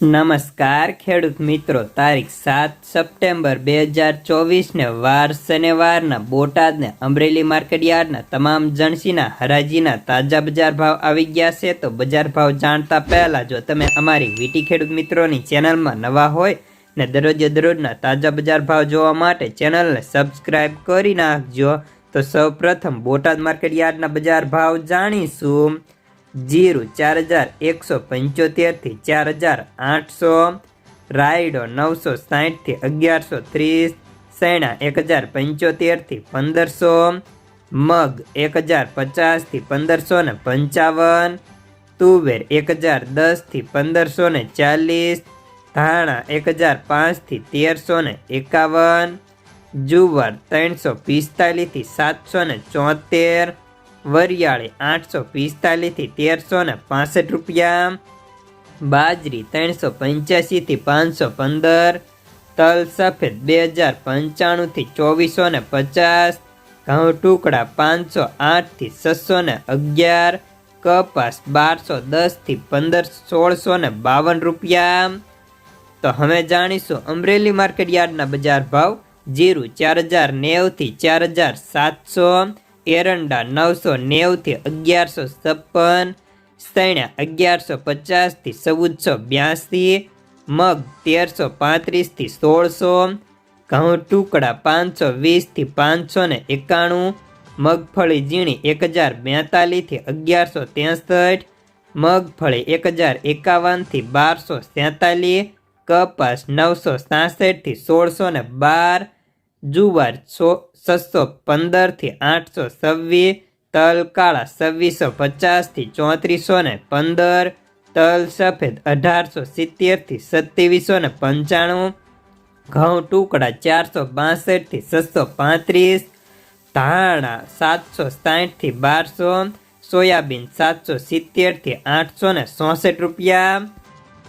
નમસ્કાર, ખેડૂત મિત્રો. તારીખ સાત સપ્ટેમ્બર બે હજાર ચોવીસને વાર શનિવારના બોટાદને અમરેલી માર્કેટયાર્ડના તમામ જણસીના હરાજીના તાજા બજાર ભાવ આવી ગયા છે. તો બજાર ભાવ જાણતા પહેલાં જો તમે અમારી વીટી ખેડૂત મિત્રોની ચેનલમાં નવા હોય ને દરરોજે દરરોજના તાજા બજાર ભાવ જોવા માટે ચેનલને સબસ્ક્રાઈબ કરી નાખજો. તો સૌપ્રથમ બોટાદ માર્કેટયાર્ડના બજાર ભાવ જાણીશું. જીરું ચાર હજાર એકસો પંચોતેરથી ચાર હજાર આઠસો, રાયડો નવસો સાહીઠથી અગિયારસો ત્રીસ સૈણા એક હજાર પંચોતેરથી પંદરસો, મગ એક હજાર પચાસથી પંદરસો ને પંચાવન, તુવેર એક હજાર દસથી પંદરસો ને ચાલીસ, ધાણા એક હજાર પાંચથી તેરસો ને એકાવન, જુવાર ત્રણસો પિસ્તાલીસથી સાતસો ને ચોતેર વરિયાળી આઠસો પિસ્તાલીસથી તેરસો ને પાસઠ રૂપિયા. બાજરી ત્રણસો પંચ્યાસીથી પાંચસો પંદર. તલ સફેદ બે હજાર પંચાણુંથી ચોવીસો ને પચાસ. ઘઉં ટુકડા પાંચસો આઠથી છસો ને અગિયાર. કપાસ બારસો દસથી પંદર સોળસો ને બાવન રૂપિયા. તો હવે જાણીશું અમરેલી માર્કેટ યાર્ડના બજાર ભાવ. જીરું ચાર હજાર નેવથી ચાર હજાર સાતસો. એરંડા નવસો નેવથી અગિયારસો છપ્પન સૈણા અગિયારસો પચાસથી ચૌદસો બ્યાસી, મગ તેરસો પાંત્રીસથી સોળસો, ઘઉં ટુકડા પાંચસો વીસથી પાંચસો ને એકાણું, મગફળી ઝીણી એક હજાર બેતાલીસથી અગિયારસો ત્રેસઠ, મગફળી એક હજાર એકાવનથી બારસો સેતાલીસ, કપાસ નવસો સાસઠથી સોળસો ને બાર જુવાર સો, છસો પંદરથી આઠસો છવ્વીસ, તલ કાળા છવ્વીસો પચાસથી ચોત્રીસો ને પંદર, તલ સફેદ અઢારસો સિત્તેરથી સત્યાવીસો ને પંચાણું, ઘઉં ટુકડા ચારસો બાસઠથી છસો પાંત્રીસ, ધાણા સાતસો સાઠથી બારસો, સોયાબીન સાતસો સિત્તેરથી આઠસો ને રૂપિયા